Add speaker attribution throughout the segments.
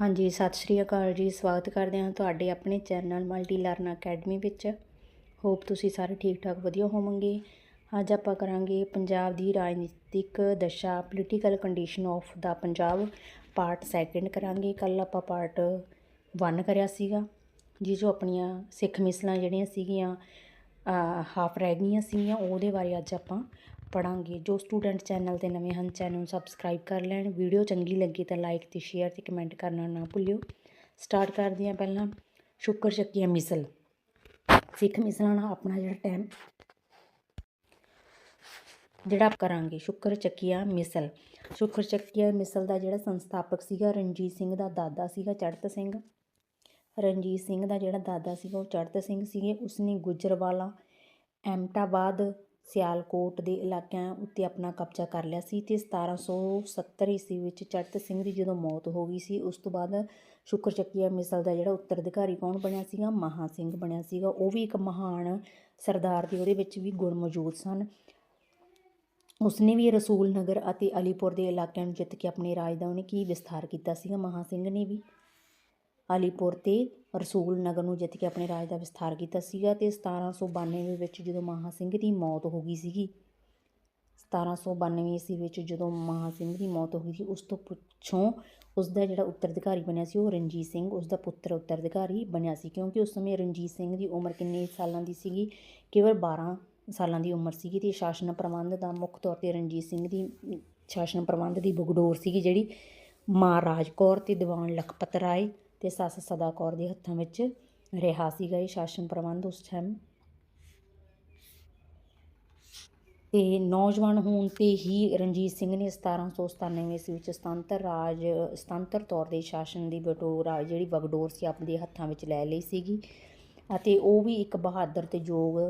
Speaker 1: ਹਾਂਜੀ, ਸਤਿ ਸ਼੍ਰੀ ਅਕਾਲ ਜੀ। ਸਵਾਗਤ ਕਰਦੇ ਹਾਂ ਤੁਹਾਡੇ ਆਪਣੇ ਚੈਨਲ ਮਲਟੀ ਲਰਨ ਅਕੈਡਮੀ ਵਿੱਚ। ਹੋਪ ਤੁਸੀਂ ਸਾਰੇ ਠੀਕ ਠਾਕ ਵਧੀਆ ਹੋਵੋਗੇ। ਅੱਜ ਆਪਾਂ ਕਰਾਂਗੇ ਪੰਜਾਬ ਦੀ ਰਾਜਨੀਤਿਕ ਦਸ਼ਾ political condition of the Punjab part second ਕਰਾਂਗੇ। ਕੱਲ ਆਪਾਂ ਪਾਰਟ 1 ਕਰਿਆ ਸੀਗਾ ਜਿਸ ਜੋ ਆਪਣੀਆਂ ਸਿੱਖ ਮਿਸਲਾਂ ਜਿਹੜੀਆਂ ਸੀਗੀਆਂ ਹਾਫ ਰਹਿ ਗਈਆਂ ਸੀਗੀਆਂ, ਉਹਦੇ ਬਾਰੇ ਅੱਜ ਆਪਾਂ ਪੜਾਂਗੇ, ਜੋ ਸਟੂਡੈਂਟ ਚੈਨਲ ਤੇ ਨਵੇਂ ਹਨ, ਚੈਨਲ ਨੂੰ ਸਬਸਕ੍ਰਾਈਬ ਕਰ ਲੈਣ। ਵੀਡੀਓ ਚੰਗੀ ਲੱਗੀ ਤਾਂ ਲਾਈਕ ਤੇ ਸ਼ੇਅਰ ਤੇ ਕਮੈਂਟ ਕਰਨਾ ਨਾ ਭੁੱਲਿਓ। ਸਟਾਰਟ ਕਰਦੇ ਹਾਂ ਪਹਿਲਾਂ ਸ਼ੁਕਰ ਸ਼ੱਕੀਆਂ ਮਿਸਲ। ਸਿੱਖ ਮਿਸਲਾਂ ਨਾਲ ਆਪਣਾ ਜਿਹੜਾ ਟਾਈਮ ਜਿਹੜਾ ਆਪ ਕਰਾਂਗੇ, ਸ਼ੁਕਰ ਚੱਕੀਆ ਮਿਸਲ। ਸ਼ੁਕਰ ਚੱਕੀਆ ਮਿਸਲ ਦਾ ਜਿਹੜਾ ਸੰਸਥਾਪਕ ਸੀਗਾ, ਰਣਜੀਤ ਸਿੰਘ ਦਾ ਦਾਦਾ ਸੀਗਾ ਚੜਤ ਸਿੰਘ। ਰਣਜੀਤ ਸਿੰਘ ਦਾ ਜਿਹੜਾ ਦਾਦਾ ਸੀਗਾ, ਉਹ ਚੜਤ ਸਿੰਘ ਸੀਗੇ। ਉਸਨੇ ਗੁਜਰਵਾਲਾ ਐਮਟਾਬਾਦ ਸਿਆਲਕੋਟ ਦੇ ਇਲਾਕਿਆਂ ਉੱਤੇ ਆਪਣਾ ਕਬਜ਼ਾ ਕਰ ਲਿਆ ਸੀ ਅਤੇ ਸਤਾਰ੍ਹਾਂ ਸੌ ਸੱਤਰ ਈਸਵੀ ਵਿੱਚ ਚੜਤ ਸਿੰਘ ਦੀ ਜਦੋਂ ਮੌਤ ਹੋ ਗਈ ਸੀ, ਉਸ ਤੋਂ ਬਾਅਦ ਸ਼ੁਕਰ ਚੱਕੀਆ ਮਿਸਲ ਦਾ ਜਿਹੜਾ ਉੱਤਰਾਧਿਕਾਰੀ ਕੌਣ ਬਣਿਆ ਸੀਗਾ? ਮਹਾ ਸਿੰਘ ਬਣਿਆ ਸੀਗਾ। ਉਹ ਵੀ ਇੱਕ ਮਹਾਨ ਸਰਦਾਰ ਦੇ ਉਹਦੇ ਵਿੱਚ ਵੀ ਗੁਣ ਮੌਜੂਦ ਸਨ। ਉਸਨੇ ਵੀ ਰਸੂਲ ਨਗਰ ਅਤੇ ਅਲੀਪੁਰ ਦੇ ਇਲਾਕਿਆਂ ਨੂੰ ਜਿੱਤ ਕੇ ਆਪਣੇ ਰਾਜ ਦਾ ਉਹਨੇ ਕੀ ਵਿਸਥਾਰ ਕੀਤਾ ਸੀਗਾ? ਮਹਾ ਸਿੰਘ ਨੇ ਵੀ। ਅਲੀਪੁਰ ਤੇ ਰਸੂਲ ਨਗਰ ਨੂੰ ਜਿੱਤ ਕੇ ਆਪਣੇ ਰਾਜ ਦਾ ਵਿਸਥਾਰ ਕੀਤਾ ਸੀਗਾ ਤੇ 1792 ਵਿੱਚ ਜਦੋਂ ਮਹਾ ਸਿੰਘ ਦੀ ਮੌਤ ਹੋ ਗਈ ਸੀਗੀ 1792 ਈਸਵੀ ਵਿੱਚ ਜਦੋਂ ਮਹਾ ਸਿੰਘ ਦੀ ਮੌਤ ਹੋ ਗਈ ਸੀ, ਉਸ ਤੋਂ ਪਿੱਛੋਂ ਉਸ ਦਾ ਜਿਹੜਾ ਉੱਤਰਾਧਿਕਾਰੀ ਬਣਿਆ ਸੀ ਉਹ ਰਣਜੀਤ ਸਿੰਘ ਉਸ ਦਾ ਪੁੱਤਰ ਉੱਤਰਾਧਿਕਾਰੀ ਬਣਿਆ ਸੀ ਕਿਉਂਕਿ ਉਸ ਸਮੇਂ ਰਣਜੀਤ ਸਿੰਘ ਦੀ ਉਮਰ ਕਿੰਨੇ ਸਾਲਾਂ ਦੀ ਸੀਗੀ? ਕੇਵਲ 12 ਸਾਲਾਂ ਦੀ ਉਮਰ ਸੀਗੀ ਤੇ ਸ਼ਾਸਨ ਪ੍ਰਬੰਧ ਦਾ ਮੁੱਖ ਤੌਰ ਤੇ ਰਣਜੀਤ ਸਿੰਘ ਦੀ, ਸ਼ਾਸਨ ਪ੍ਰਬੰਧ ਦੀ ਬਗਡੋਰ ਸੀਗੀ ਜਿਹੜੀ ਮਹਾਰਾਜ ਕੌਰ ਤੇ ਦੀਵਾਨ ਲਖਪਤ ਰਾਏ ਤੇ ਸੱਸ ਸਦਾ ਕੌਰ ਦੇ ਹੱਥਾਂ ਵਿੱਚ ਰਿਹਾ ਸੀਗਾ ਇਹ ਸ਼ਾਸਨ ਪ੍ਰਬੰਧ ਉਸ ਟਾਈਮ ਤੇ ਨੌਜਵਾਨ ਹੋਣ ਤੇ ਹੀ ਰਣਜੀਤ ਸਿੰਘ ਨੇ 1797 ਈਸਵੀ ਵਿੱਚ ਸੁਤੰਤਰ ਰਾਜ, ਸੁਤੰਤਰ ਤੌਰ ਦੇ ਸ਼ਾਸਨ ਦੀ ਬਟੋਰ ਜਿਹੜੀ ਬਗਡੋਰ ਸੀ, ਆਪਣੇ ਹੱਥਾਂ ਵਿੱਚ ਲੈ ਲਈ ਸੀਗੀ ਅਤੇ ਉਹ ਵੀ ਇੱਕ ਬਹਾਦਰ ਤੇ ਯੋਗ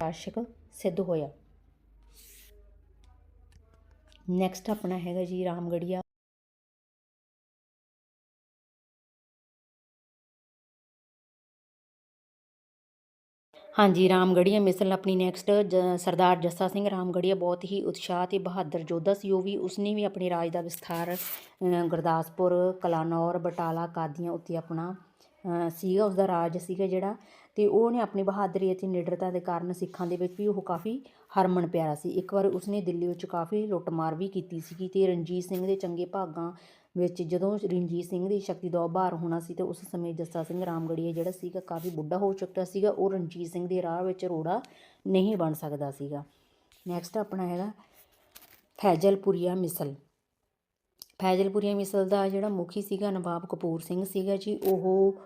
Speaker 1: ਸ਼ਾਸਕ ਸਿੱਧ ਹੋਇਆ। ਨੈਕਸਟ ਆਪਣਾ ਹੈਗਾ ਜੀ ਰਾਮਗੜੀਆ। ਹਾਂਜੀ ਰਾਮਗੜੀਆ ਮਿਸਲ ਆਪਣੀ ਨੈਕਸਟ ਸਰਦਾਰ ਜੱਸਾ ਸਿੰਘ ਰਾਮਗੜੀਆ ਬਹੁਤ ਹੀ ਉਤਸ਼ਾਹ ਤੇ ਬਹਾਦਰ ਯੋਧਾ ਸੀ, ਉਹ ਵੀ ਉਸਨੇ ਵੀ ਆਪਣੇ ਰਾਜ ਦਾ ਵਿਸਥਾਰ ਗੁਰਦਾਸਪੁਰ, ਕਲਾਨੌਰ, ਬਟਾਲਾ ਕਾਦੀਆਂ ਉੱਤੇ ਆਪਣਾ ਸੀਗਾ, ਉਸਦਾ ਰਾਜ ਸੀਗਾ ਜਿਹੜਾ ਤੇ ਉਹਨੇ ਆਪਣੀ ਬਹਾਦਰੀ ਅਤੇ ਨਿਡਰਤਾ ਦੇ ਕਾਰਨ ਸਿੱਖਾਂ ਦੇ ਵਿੱਚ ਵੀ ਉਹ ਕਾਫੀ ਹਰਮਨ ਪਿਆਰਾ ਸੀ। ਇੱਕ ਵਾਰ ਉਸਨੇ ਦਿੱਲੀ ਵਿੱਚ ਕਾਫੀ ਲੁੱਟਮਾਰ ਵੀ ਕੀਤੀ ਸੀਗੀ ਤੇ ਰਣਜੀਤ ਸਿੰਘ ਦੇ ਚੰਗੇ ਭਾਗਾਂ ਵਿੱਚ ਜਦੋਂ ਰਣਜੀਤ ਸਿੰਘ ਦੀ ਸ਼ਕਤੀ ਦਾ ਉਭਾਰ ਹੋਣਾ ਸੀ ਤੇ ਉਸ ਸਮੇਂ ਜੱਸਾ ਸਿੰਘ ਰਾਮਗੜੀਆ ਜਿਹੜਾ ਸੀਗਾ ਕਾਫੀ ਬੁੱਢਾ ਹੋ ਚੁੱਕਾ ਸੀਗਾ, ਉਹ ਰਣਜੀਤ ਸਿੰਘ ਦੇ ਰਾਹ ਵਿੱਚ ਰੋੜਾ ਨਹੀਂ ਬਣ ਸਕਦਾ ਸੀਗਾ। ਨੈਕਸਟ ਆਪਣਾ ਹੈਗਾ ਫੈਜ਼ਲਪੁਰੀਆ ਮਿਸਲ। ਫੈਜ਼ਲਪੁਰੀਆ ਮਿਸਲ ਦਾ ਜਿਹੜਾ ਮੁਖੀ ਸੀਗਾ ਨਵਾਬ ਕਪੂਰ ਸਿੰਘ ਸੀਗਾ ਜੀ, ਉਹ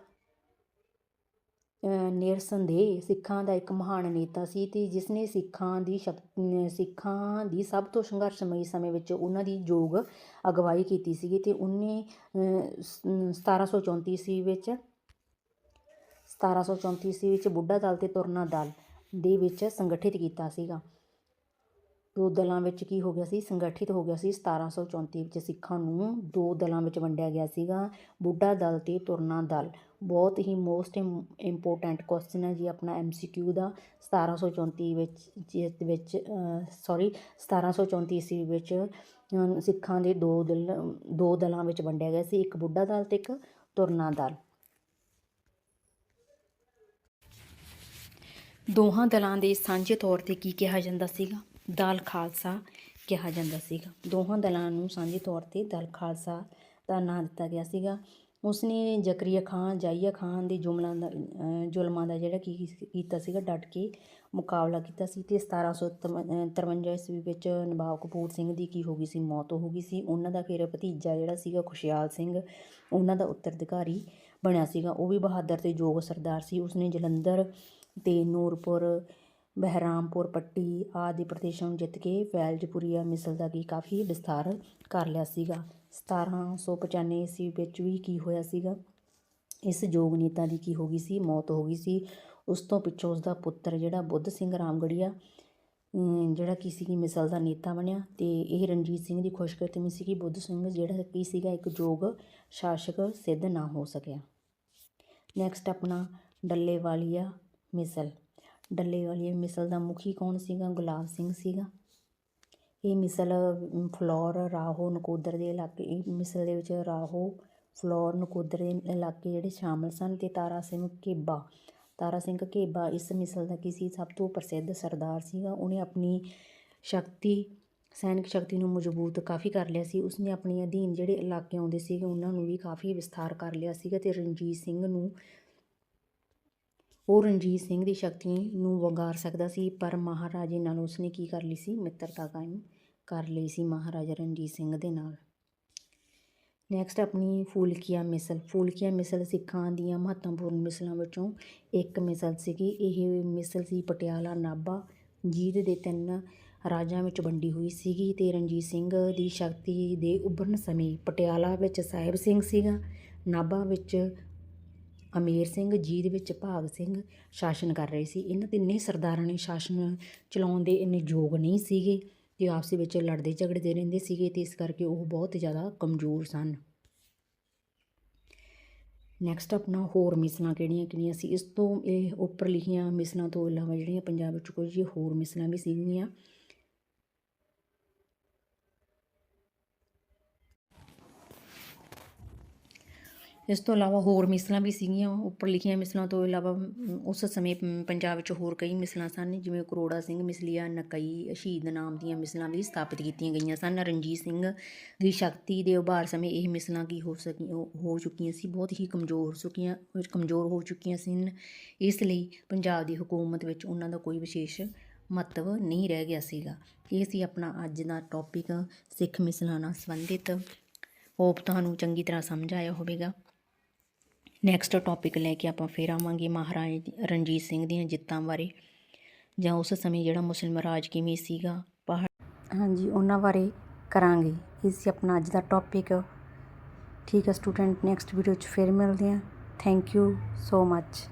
Speaker 1: ਨਿਰਸੰਦੇਹ ਸਿੱਖਾਂ ਦਾ ਇੱਕ ਮਹਾਨ ਨੇਤਾ ਸੀ ਅਤੇ ਜਿਸ ਨੇ ਸਿੱਖਾਂ ਦੀ ਸਿੱਖਾਂ ਦੀ ਸਭ ਤੋਂ ਸੰਘਰਸ਼ਮਈ ਸਮੇਂ ਵਿੱਚ ਉਹਨਾਂ ਦੀ ਯੋਗ ਅਗਵਾਈ ਕੀਤੀ ਸੀਗੀ ਅਤੇ ਉਹਨੇ 1734 ਈਸਵੀ ਵਿੱਚ 1734 ਈਸਵੀ ਵਿੱਚ ਬੁੱਢਾ ਦਲ ਅਤੇ ਤੁਰਨਾ ਦਲ ਦੇ ਵਿੱਚ ਸੰਗਠਿਤ ਕੀਤਾ ਸੀਗਾ। ਦੋ ਦਲਾਂ ਵਿੱਚ ਕੀ ਹੋ ਗਿਆ ਸੀ? ਸੰਗਠਿਤ ਹੋ ਗਿਆ ਸੀ 1734 ਵਿੱਚ ਸਿੱਖਾਂ ਨੂੰ ਦੋ ਦਲਾਂ ਵਿੱਚ ਵੰਡਿਆ ਗਿਆ ਸੀਗਾ, ਬੁੱਢਾ ਦਲ ਤੇ ਤੁਰਨਾ ਦਲ। ਬਹੁਤ ਹੀ ਮੋਸਟ ਇੰਪੋਰਟੈਂਟ ਕੁਐਸਚਨ ਹੈ ਜੀ ਆਪਣਾ ਐਮਸੀਕਿਊ ਦਾ। 1734 ਵਿੱਚ, ਜਿਸ ਵਿੱਚ ਸੌਰੀ 1734 ਈਸਵੀ ਵਿੱਚ ਸਿੱਖਾਂ ਦੇ ਦੋ ਦਲ, ਦੋ ਦਲਾਂ ਵਿੱਚ ਵੰਡਿਆ ਗਿਆ ਸੀ, ਇੱਕ ਬੁੱਢਾ ਦਲ ਤੇ ਇੱਕ ਤੁਰਨਾ ਦਲ। ਦੋਹਾਂ ਦਲਾਂ ਦੇ ਸਾਂਝੇ ਤੌਰ ਤੇ ਕੀ ਕਿਹਾ ਜਾਂਦਾ ਸੀਗਾ? ਦਲ ਖਾਲਸਾ ਕਿਹਾ ਜਾਂਦਾ ਸੀਗਾ। ਦੋਹਾਂ ਦਲਾਂ ਨੂੰ ਸਾਂਝੇ ਤੌਰ ਤੇ ਦਲ ਖਾਲਸਾ ਦਾ ਨਾਂ ਦਿੱਤਾ ਗਿਆ ਸੀਗਾ। ਉਸਨੇ ਜ਼ਕਰੀਆ ਖਾਨ, ਜਾਈਆ ਖਾਨ ਦੇ ਜੁਮਲਾਂ ਦਾ ਜ਼ੁਲਮਾਂ ਦਾ ਜਿਹੜਾ ਕੀ ਕੀਤਾ ਸੀਗਾ, ਡਟ ਕੇ ਮੁਕਾਬਲਾ ਕੀਤਾ ਸੀ ਤੇ 1753 ਈਸਵੀ ਵਿੱਚ ਨਵਾਬ ਕਪੂਰ ਸਿੰਘ ਦੀ ਕੀ ਹੋ ਗਈ ਸੀ, ਮੌਤ ਹੋ ਗਈ ਸੀ। ਉਹਨਾਂ ਦਾ ਫਿਰ ਭਤੀਜਾ ਜਿਹੜਾ ਸੀਗਾ ਖੁਸ਼ਿਆਲ ਸਿੰਘ, ਉਹਨਾਂ ਦਾ ਉੱਤਰਾਧਿਕਾਰੀ ਬਣਿਆ ਸੀਗਾ। ਉਹ ਵੀ ਬਹਾਦਰ ਤੇ ਯੋਗ ਸਰਦਾਰ ਸੀ। ਉਸਨੇ ਜਲੰਧਰ ਤੇ ਨੂਰਪੁਰ ਬਹਿਰਾਮਪੁਰ, ਪੱਟੀ ਆਦਿ ਪ੍ਰਦੇਸ਼ਾਂ ਨੂੰ ਜਿੱਤ ਕੇ ਫੈਲਜਪੁਰੀਆ ਮਿਸਲ ਦਾ ਕੀ ਕਾਫੀ ਵਿਸਥਾਰ ਕਰ ਲਿਆ ਸੀਗਾ। 1795 ਈਸਵੀ ਵਿੱਚ ਵੀ ਕੀ ਹੋਇਆ ਸੀਗਾ? ਇਸ ਯੋਗ ਨੇਤਾ ਦੀ ਕੀ ਹੋ ਗਈ ਸੀ? ਮੌਤ ਹੋ ਗਈ ਸੀ। ਉਸ ਤੋਂ ਪਿੱਛੋਂ ਉਸ ਦਾ ਪੁੱਤਰ ਜਿਹੜਾ ਬੁੱਧ ਸਿੰਘ ਰਾਮਗੜੀਆ ਜਿਹੜਾ ਕੀ ਸੀ ਕਿ ਮਿਸਲ ਦਾ ਨੇਤਾ ਬਣਿਆ ਤੇ ਇਹ ਰਣਜੀਤ ਸਿੰਘ ਦੀ ਖੁਸ਼ਕਿਸਮਤੀ ਸੀ ਕਿ ਬੁੱਧ ਸਿੰਘ ਜਿਹੜਾ ਕੀ ਸੀਗਾ ਇੱਕ ਯੋਗ ਸ਼ਾਸਕ ਸਿੱਧ ਨਾ ਹੋ ਸਕਿਆ। ਨੈਕਸਟ ਆਪਣਾ ਡੱਲੇ ਵਾਲੀਆ ਮਿਸਲ। ਡੱਲੇ ਵਾਲੀ ਮਿਸਲ ਦਾ ਮੁਖੀ ਕੌਣ ਸੀਗਾ? ਗੁਲਾਬ ਸਿੰਘ ਸੀਗਾ। ਇਹ ਮਿਸਲ ਫਲੋਰ ਰਾਹੋ ਨਕੋਦਰ ਦੇ ਇਲਾਕੇ ਮਿਸਲ ਦੇ ਵਿੱਚ ਰਾਹੋ, ਫਲੋਰ ਨਕੋਦਰ ਦੇ ਇਲਾਕੇ ਜਿਹੜੇ ਸ਼ਾਮਲ ਸਨ ਤੇ ਤਾਰਾ ਸਿੰਘ ਘੇਬਾ। ਤਾਰਾ ਸਿੰਘ ਘੇਬਾ ਇਸ ਮਿਸਲ ਦਾ ਕਿਸੇ ਸਭ ਤੋਂ ਪ੍ਰਸਿੱਧ ਸਰਦਾਰ ਸੀਗਾ। ਉਹਨੇ ਆਪਣੀ ਸ਼ਕਤੀ, ਸੈਨਿਕ ਸ਼ਕਤੀ ਨੂੰ ਮਜ਼ਬੂਤ ਕਾਫੀ ਕਰ ਲਿਆ ਸੀ। ਉਸਨੇ ਆਪਣੇ ਅਧੀਨ ਜਿਹੜੇ ਇਲਾਕੇ ਆਉਂਦੇ ਸੀਗੇ, ਉਹਨਾਂ ਨੂੰ ਵੀ ਕਾਫੀ ਵਿਸਥਾਰ ਕਰ ਲਿਆ ਸੀਗਾ ਤੇ ਰਣਜੀਤ ਸਿੰਘ ਨੂੰ ਉਹ ਰਣਜੀਤ ਸਿੰਘ ਦੀ ਸ਼ਕਤੀ ਨੂੰ ਵੰਗਾਰ ਸਕਦਾ ਸੀ, ਪਰ ਮਹਾਰਾਜੇ ਨਾਲ ਉਸਨੇ ਕੀ ਕਰ ਲਈ ਸੀ? ਮਿੱਤਰਤਾ ਕਾਇਮ ਕਰ ਲਈ ਸੀ ਮਹਾਰਾਜਾ ਰਣਜੀਤ ਸਿੰਘ ਦੇ ਨਾਲ। ਨੈਕਸਟ ਆਪਣੀ ਫੂਲਕੀਆ ਮਿਸਲ। ਫੂਲਕੀਆ ਮਿਸਲ ਸਿੱਖਾਂ ਦੀਆਂ ਮਹੱਤਵਪੂਰਨ ਮਿਸਲਾਂ ਵਿੱਚੋਂ ਇੱਕ ਮਿਸਲ ਸੀਗੀ। ਇਹ ਮਿਸਲ ਸੀ ਪਟਿਆਲਾ ਨਾਭਾ। ਜੀਤ ਦੇ ਤਿੰਨ ਰਾਜਾਂ ਵਿੱਚ ਵੰਡੀ ਹੋਈ ਸੀਗੀ ਤੇ ਰਣਜੀਤ ਸਿੰਘ ਦੀ ਸ਼ਕਤੀ ਦੇ ਉਭਰਨ ਸਮੇਂ ਪਟਿਆਲਾ ਵਿੱਚ ਸਾਹਿਬ ਸਿੰਘ ਸੀਗਾ, ਨਾਭਾ ਵਿੱਚ ਅਮੀਰ ਸਿੰਘ ਜੀਤ ਵਿੱਚ ਭਾਗ ਸਿੰਘ ਸ਼ਾਸਨ ਕਰ ਰਹੇ ਸੀ। ਇਹਨਾਂ ਤਿੰਨੇ ਸਰਦਾਰਾਂ ਨੇ ਸ਼ਾਸਨ ਚਲਾਉਣ ਦੇ ਇੰਨੇ ਯੋਗ ਨਹੀਂ ਸੀਗੇ ਤੇ ਆਪਸ ਵਿੱਚ ਲੜਦੇ ਝਗੜਦੇ ਰਹਿੰਦੇ ਸੀਗੇ ਤੇ ਇਸ ਕਰਕੇ ਉਹ ਬਹੁਤ ਜ਼ਿਆਦਾ ਕਮਜ਼ੋਰ ਸਨ। ਨੈਕਸਟ ਆਪਣਾ ਹੋਰ ਮਿਸਲਾਂ ਕਿਹੜੀਆਂ ਕਿਹੜੀਆਂ ਸੀ? ਇਸ ਤੋਂ ਇਹ ਉੱਪਰ ਲਿਖੀਆਂ ਮਿਸਲਾਂ ਤੋਂ ਇਲਾਵਾ ਜਿਹੜੀਆਂ ਪੰਜਾਬ ਵਿੱਚ ਕੁਝ ਹੋਰ ਮਿਸਲਾਂ ਵੀ ਸੀਗੀਆਂ। ਇਸ ਤੋਂ ਇਲਾਵਾ ਹੋਰ ਮਿਸਲਾਂ ਵੀ ਸੀਗੀਆਂ, ਉੱਪਰ ਲਿਖੀਆਂ ਮਿਸਲਾਂ ਤੋਂ ਇਲਾਵਾ ਉਸ ਸਮੇਂ ਪੰਜਾਬ ਵਿੱਚ ਹੋਰ ਕਈ ਮਿਸਲਾਂ ਸਨ, ਜਿਵੇਂ ਕਰੋੜਾ ਸਿੰਘ ਮਿਸਲੀਆ, ਨਕਈ, ਸ਼ਹੀਦ ਨਾਮ ਦੀਆਂ ਮਿਸਲਾਂ ਵੀ ਸਥਾਪਿਤ ਕੀਤੀਆਂ ਗਈਆਂ ਸਨ। ਰਣਜੀਤ ਸਿੰਘ ਦੀ ਸ਼ਕਤੀ ਦੇ ਉਭਾਰ ਸਮੇਂ ਇਹ ਮਿਸਲਾਂ ਕੀ ਹੋ ਸਕੀ, ਹੋ ਚੁੱਕੀਆਂ ਸੀ, ਬਹੁਤ ਹੀ ਕਮਜ਼ੋਰ ਚੁੱਕੀਆਂ, ਕਮਜ਼ੋਰ ਹੋ ਚੁੱਕੀਆਂ ਸਨ। ਇਸ ਲਈ ਪੰਜਾਬ ਦੀ ਹਕੂਮਤ ਵਿੱਚ ਉਹਨਾਂ ਦਾ ਕੋਈ ਵਿਸ਼ੇਸ਼ ਮਹੱਤਵ ਨਹੀਂ ਰਹਿ ਗਿਆ ਸੀਗਾ। ਇਹ ਸੀ ਆਪਣਾ ਅੱਜ ਦਾ ਟੌਪਿਕ ਸਿੱਖ ਮਿਸਲਾਂ ਨਾਲ ਸੰਬੰਧਿਤ। ਹੋਪ ਤੁਹਾਨੂੰ ਚੰਗੀ ਤਰ੍ਹਾਂ ਸਮਝ ਆਇਆ ਹੋਵੇਗਾ। ਨੈਕਸਟ ਟੌਪਿਕ ਲੈ ਕੇ ਆਪਾਂ ਫੇਰ ਆਵਾਂਗੇ ਮਹਾਰਾਜ ਰਣਜੀਤ ਸਿੰਘ ਦੀਆਂ ਜਿੱਤਾਂ ਬਾਰੇ ਜਾਂ ਉਸ ਸਮੇਂ ਜਿਹੜਾ ਮੁਸਲਿਮ ਰਾਜ ਕਿਵੇਂ ਸੀਗਾ, ਪਹਾੜ ਹਾਂਜੀ, ਉਹਨਾਂ ਬਾਰੇ ਕਰਾਂਗੇ। ਇਹ ਸੀ ਆਪਣਾ ਅੱਜ ਦਾ ਟੌਪਿਕ ਠੀਕ ਹੈ ਸਟੂਡੈਂਟ ਨੈਕਸਟ ਵੀਡੀਓ 'ਚ ਫੇਰ ਮਿਲਦੇ ਹਾਂ। Thank you so much